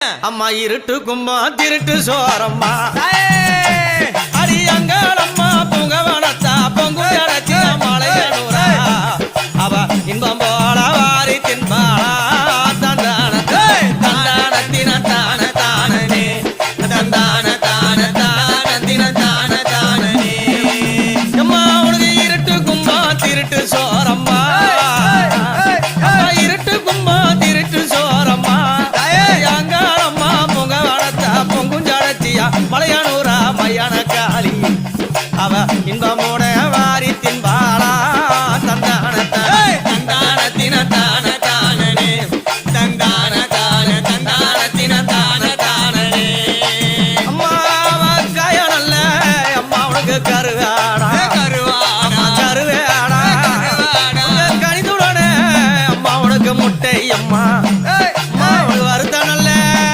அம்மா இருட்டு கும்பா திருட்டு சோரம்மா. இன்பமோட வாரி தின்பாளா தந்தான தந்தான தின தான தானே தந்தான தான தந்தான தின தான தானே அம்மா கய நல்ல அம்மா உனக்கு கருவாடா. கருவாடா கருவாடா அம்மா